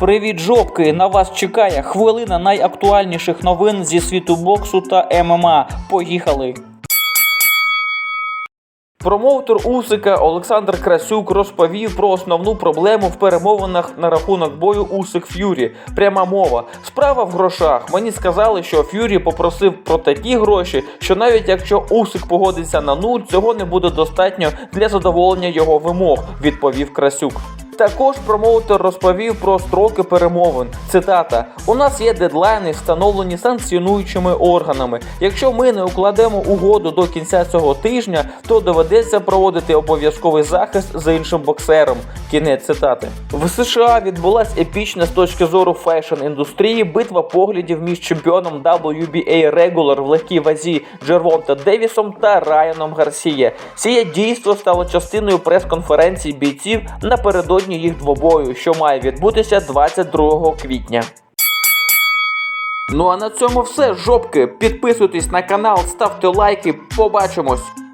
Привіт, жопки! На вас чекає хвилина найактуальніших новин зі світу боксу та ММА. Поїхали! Промоутер Усика Олександр Красюк розповів про основну проблему в перемовинах на рахунок бою Усик Ф'юрі. Пряма мова. Справа в грошах. Мені сказали, що Ф'юрі попросив про такі гроші, що навіть якщо Усик погодиться на нуль, цього не буде достатньо для задоволення його вимог, відповів Красюк. Також промоутер розповів про строки перемовин. Цитата: У нас є дедлайни, встановлені санкціонуючими органами. Якщо ми не укладемо угоду до кінця цього тижня, то доведеться проводити обов'язковий захист з іншим боксером. Кінець цитати. В США відбулась епічна з точки зору фешн індустрії битва поглядів між чемпіоном WBA Regular в легкій вазі Джервонта Девісом та Райаном Гарсіє. Сіє дійство стало частиною прес-конференції бійців напередодні їх двобою, що має відбутися 22 квітня. Ну а на цьому все, жопки. Підписуйтесь на канал, ставте лайки. Побачимось!